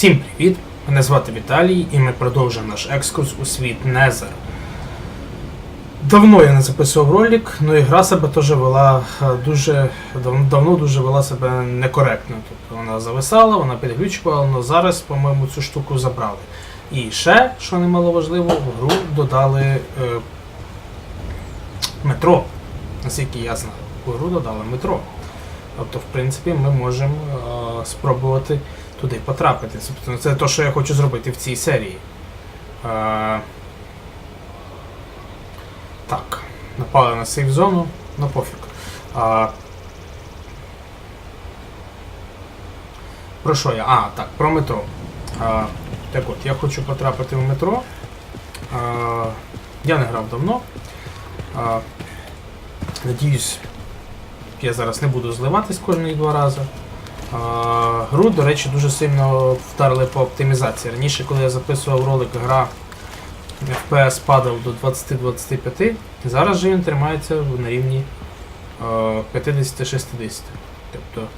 Всім привіт! Мене звати Віталій і ми продовжуємо наш екскурс у світ Незер. Давно я не записував ролик, ну і гра себе теж вела е, дуже давно дуже вела себе некоректно. Тобто вона зависала, вона підглючувала, але зараз, по-моєму, цю штуку забрали. І ще, що немало важливо, в гру додали е, метро. Наскільки я знаю, в гру додали метро. Тобто, в принципі, ми можемо е, спробувати туди потрапити. Собственно, це те, що я хочу зробити в цій серії. Е, так, напали на сейф зону, ну пофіг. А, про що я? А, так, про метро. А, так от, я хочу потрапити в метро. А, я не грав давно. А, надіюсь, я зараз не буду зливатись кожні два рази. Гру, до речі, дуже сильно вдарили по оптимізації. Раніше, коли я записував ролик, гра FPS падав до 20-25, зараз же він тримається на рівні е, 50-60. Тобто,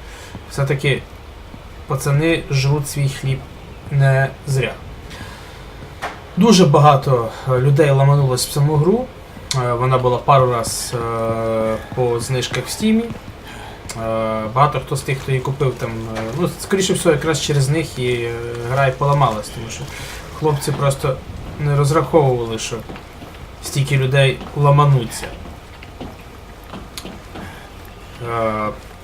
все-таки пацани жруть свій хліб не зря. Дуже багато е, людей ламанулось в саму гру. Е, Вона була пару раз е, по знижках в Steam. Е, Багато хто з тих, хто її купив, там, е, ну, скоріше всього, якраз через них і е, гра і поламалась, тому що хлопці просто не розраховували, що стільки людей ламануться.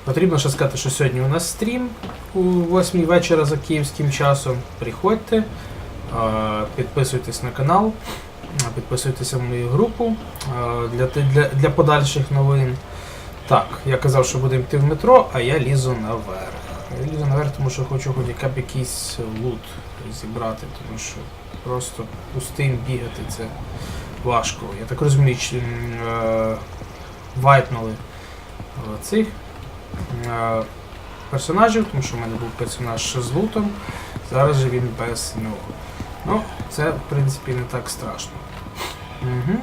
Потрібно ще сказати, що сьогодні у нас стрім у 8 вечора за київським часом. Приходьте, підписуйтесь на канал, підписуйтеся в мою групу для, для, для подальших новин. Так, я казав, що будемо йти в метро, а я лізу наверх. Я лізу наверх, тому що хочу хоч яка б якийсь лут зібрати, тому що просто пустим бігати це важко. Я так розумію, чи е, вайпнули е, цих е, персонажів, тому що в мене був персонаж з лутом, зараз же він без нього. Ну, це в принципі не так страшно. Угу.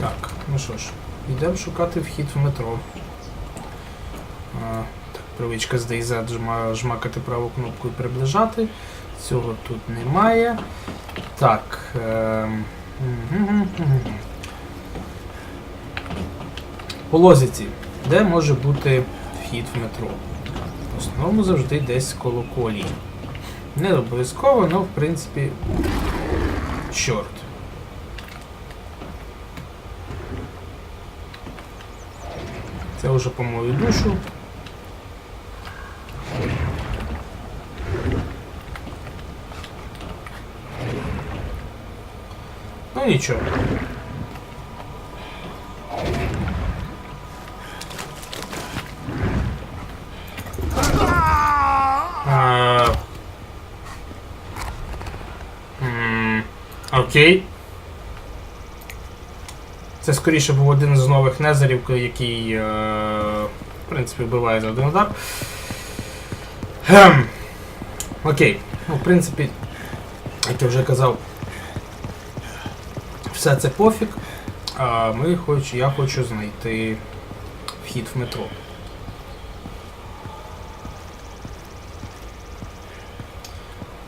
Так, ну що ж, йдемо шукати вхід в метро. Так, привичка з DayZ жма, жмакати праву кнопку і приближати. Цього тут немає. Так. мгм. По лозіці. Де може бути вхід в метро? В основному завжди десь коло колії. Не обов'язково, але в принципі. Чорт. Це вже по мою душу. Ну нічого. А, м, Окей. Це скоріше був один з нових незерів, який, е, в принципі, вбиває за один удар. Гем. Окей. Ну, в принципі, як я вже казав, все це пофіг. А ми хоч, я хочу знайти вхід в метро.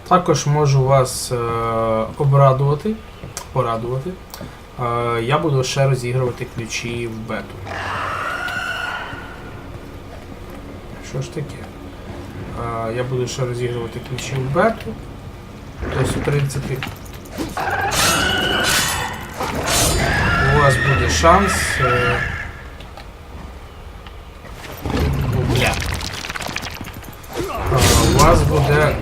Також можу вас е, обрадувати, порадувати. Я буду ще розігрувати ключі в бету. Що ж таке? Я буду ще розігрувати ключі в бету. Тобто, в принципі, у вас буде шанс. Е, у вас буде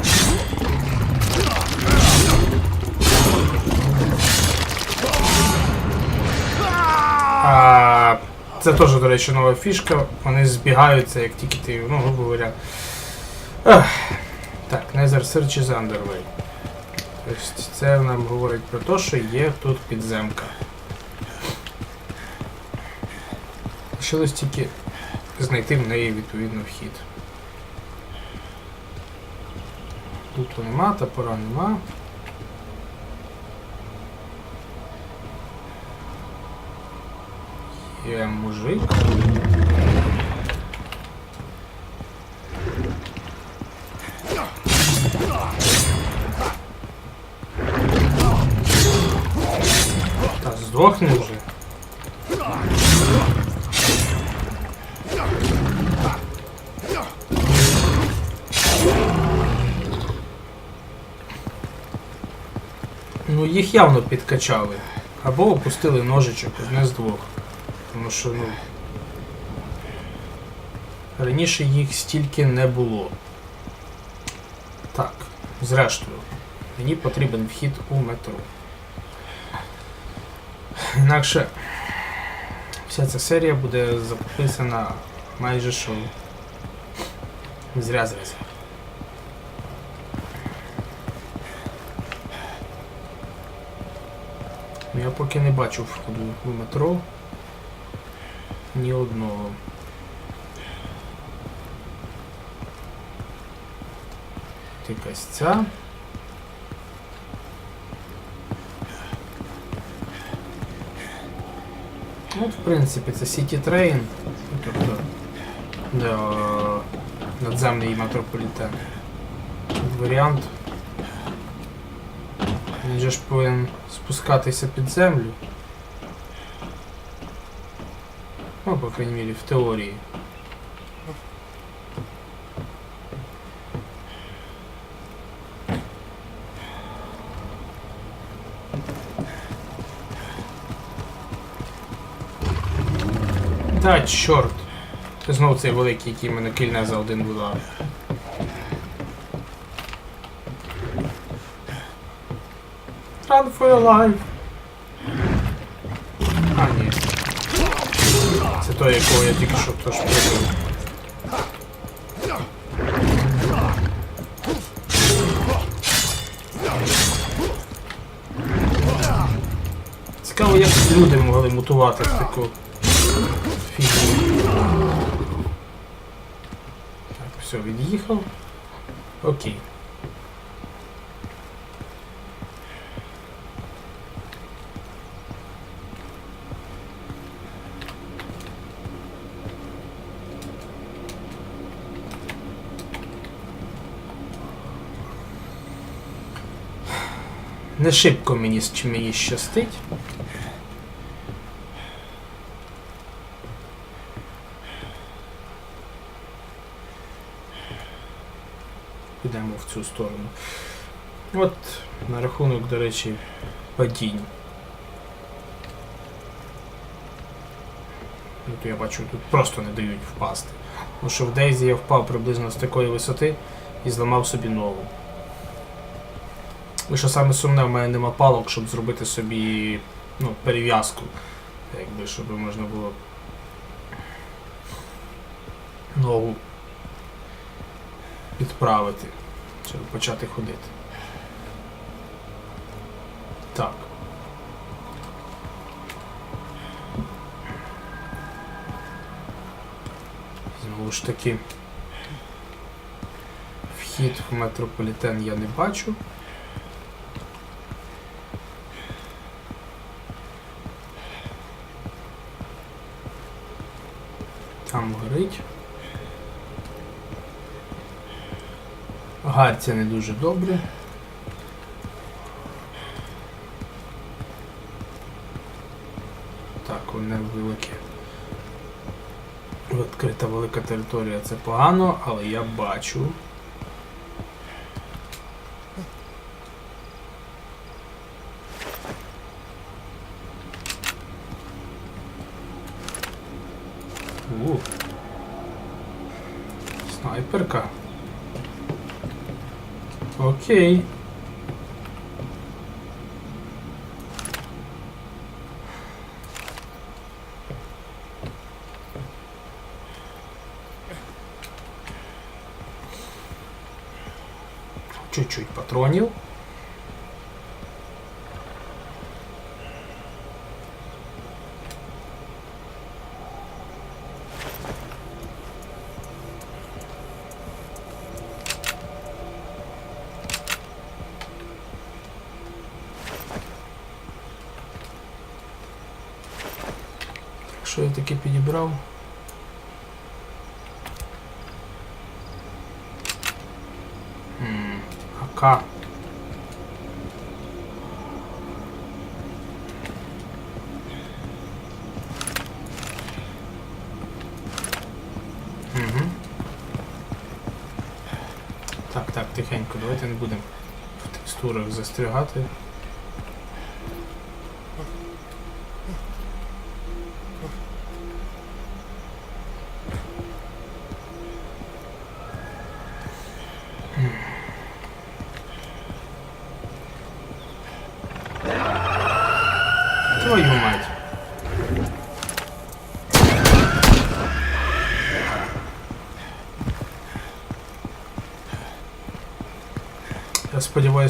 це теж, до речі, нова фішка. Вони збігаються, як тільки ти, ну, грубо говоря. Ех. Так, Nether Search is underway. Тобто це нам говорить про те, що є тут підземка. Лишилось тільки знайти в неї відповідно вхід. Тут нема, топора нема. є мужик. Та здохни уже. Ну їх явно підкачали. Або опустили ножичок одне з двох. Що, ну. Раніше їх стільки не було. Так, зрештою, мені потрібен вхід у метро. Інакше вся ця серія буде записана майже що. Зря зря. Я поки не бачу входу в метро. Ні одного. Якась ця. Ну, в принципі, це City Train. Ну, Тобто е, надземний метрополітен. Варіант. Він же ж повинен спускатися під землю. Ну, по крайній мірі, в теорії. Та, чорт. Це знову цей великий, який мене кільне за один удар. Run for your life. Це якого я тільки що теж прибив. Цікаво, як люди могли мутувати в таку фігню. Так, все, від'їхав. Окей. Не шибко мені мені щастить. Підемо в цю сторону. От на рахунок, до речі, падінь. Ну, то я бачу, тут просто не дають впасти. Тому що в Дейзі я впав приблизно з такої висоти і зламав собі ногу. І що саме сумне, в мене нема палок, щоб зробити собі ну, перев'язку. Якби, щоб можна було ногу підправити, щоб почати ходити. Так. Знову ж таки, вхід в метрополітен я не бачу. Там горить. Гарці не дуже добре. Так, вони велике. Відкрита велика територія це погано, але я бачу. У. Снайперка. Окей. Чуть-чуть патронів. що я таки підібрав. АК. Угу. Так, так, тихенько, давайте не будемо в текстурах застрягати.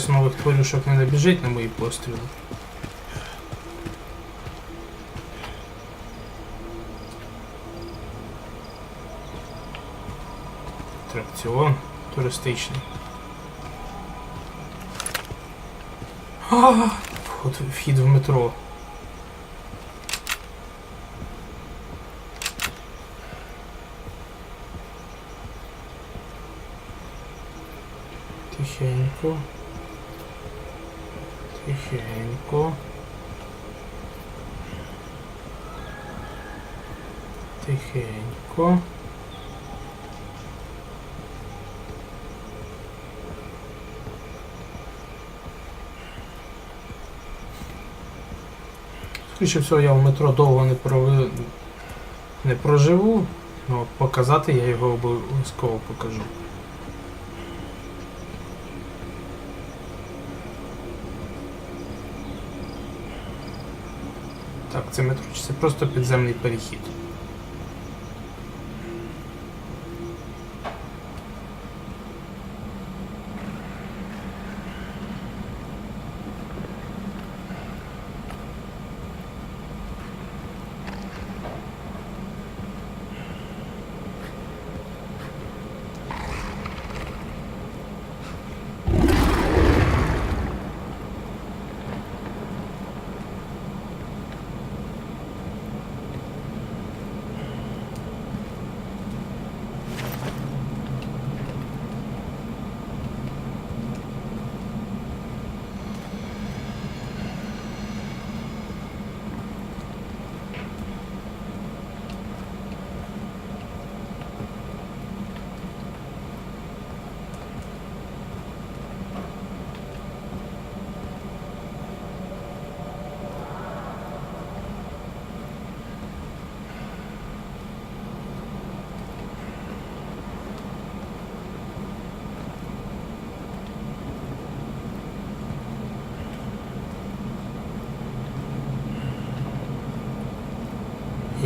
Сподіваюся, нових тварюшок не набіжить на мої постріли. Атракціон туристичний. А, вхід в метро. Тихенько. Тихенько. Скоріше всього, я в метро довго не, прови... не проживу, але показати я його обов'язково покажу. Так, це метро чи це просто підземний перехід.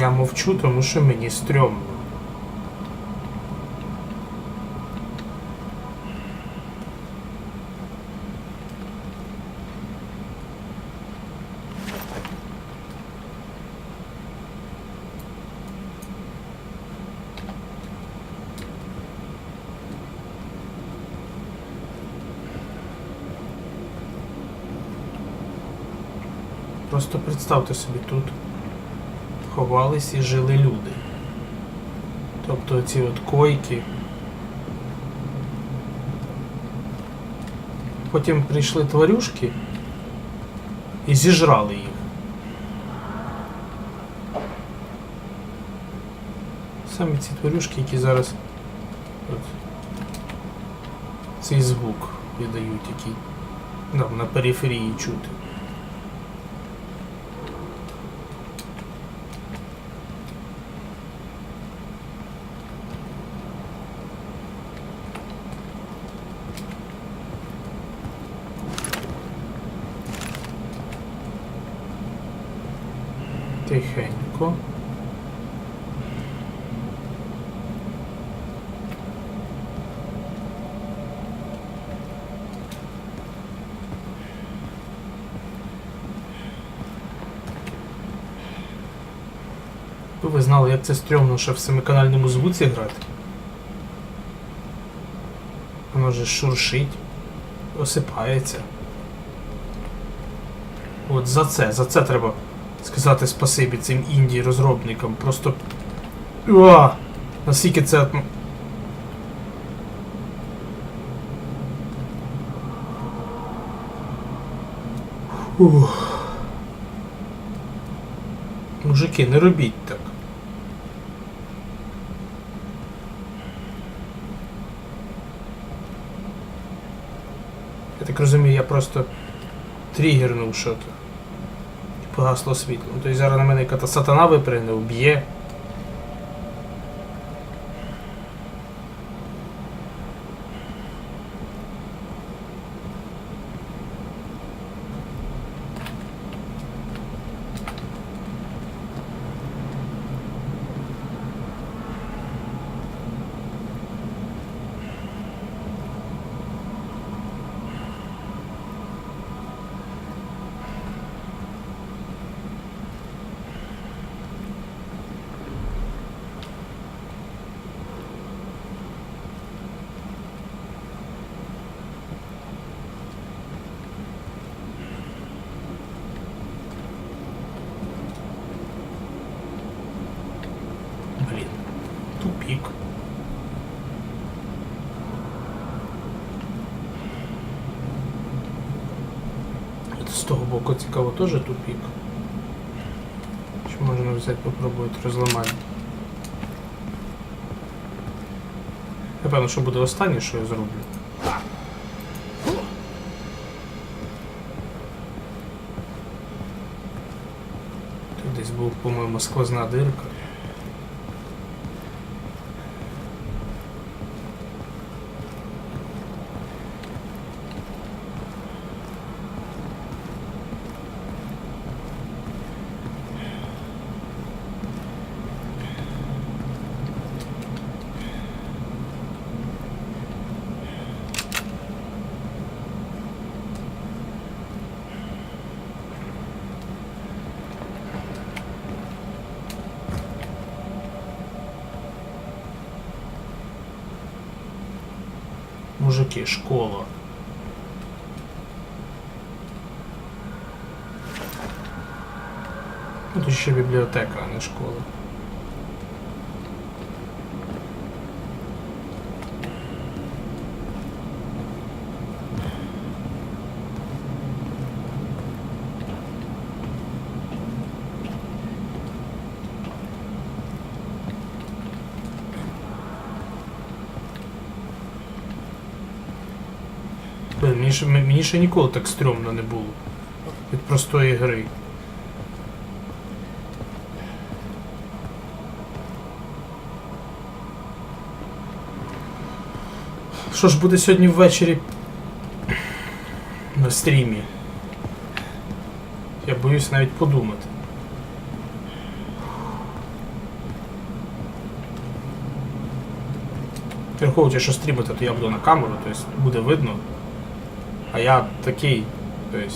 Я мовчу, тому що мені стрьомно. Просто представте собі тут ховались і жили люди. Тобто ці от койки. Потім прийшли тварюшки і зіжрали їх. Саме ці тварюшки, які зараз от, цей звук видають, який нам на периферії чути. Тихенько. Ви ви знали, як це стрьомно ще в семиканальному звуці грати? Воно же шуршить, осипається. От за це, за це треба сказати спасибі цим інді розробникам. Просто. Уа! Наскільки це. Ух. Мужики, не робіть так. Я так розумію, я просто тригернув що-то. Погасло світло. Тобто зараз на мене сатана випригне, вб'є. Блін. Тупік. От З того боку цікаво теж тупік. Чи можна взяти попробувати розламати? Напевно, що буде останнє, що я зроблю. Тут десь був, по-моєму, сквозна дирка. Мужики, школа. Тут ще бібліотека, а не школа. Мені, ще- мені ще ніколи так стрьомно не було. Від простої гри. Що ж буде сьогодні ввечері на стрімі? Я боюсь навіть подумати. Враховуючи, що стрімити, то я буду на камеру, тобто буде видно. А я такий, тобто.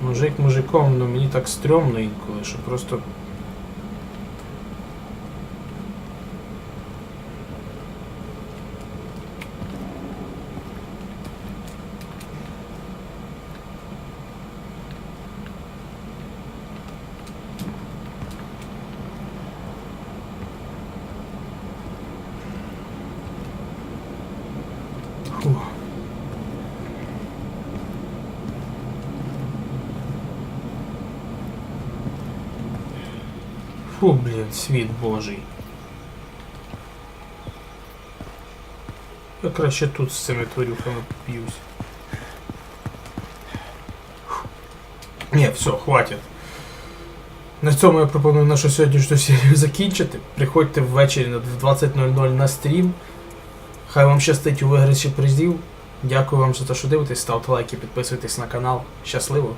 Мужик мужиком, ну мені так стрьомно інколи, що просто. Фух. Фу, блін, світ божий. Я краще тут з цими тварюками п'юсь. Ні, все, хватить. На цьому я пропоную нашу сьогоднішню серію закінчити. Приходьте ввечері на- в 20.00 на стрім. Хай вам щастить у виграші призів. Дякую вам за те, що дивитесь, ставте лайки, підписуйтесь на канал. Щасливо!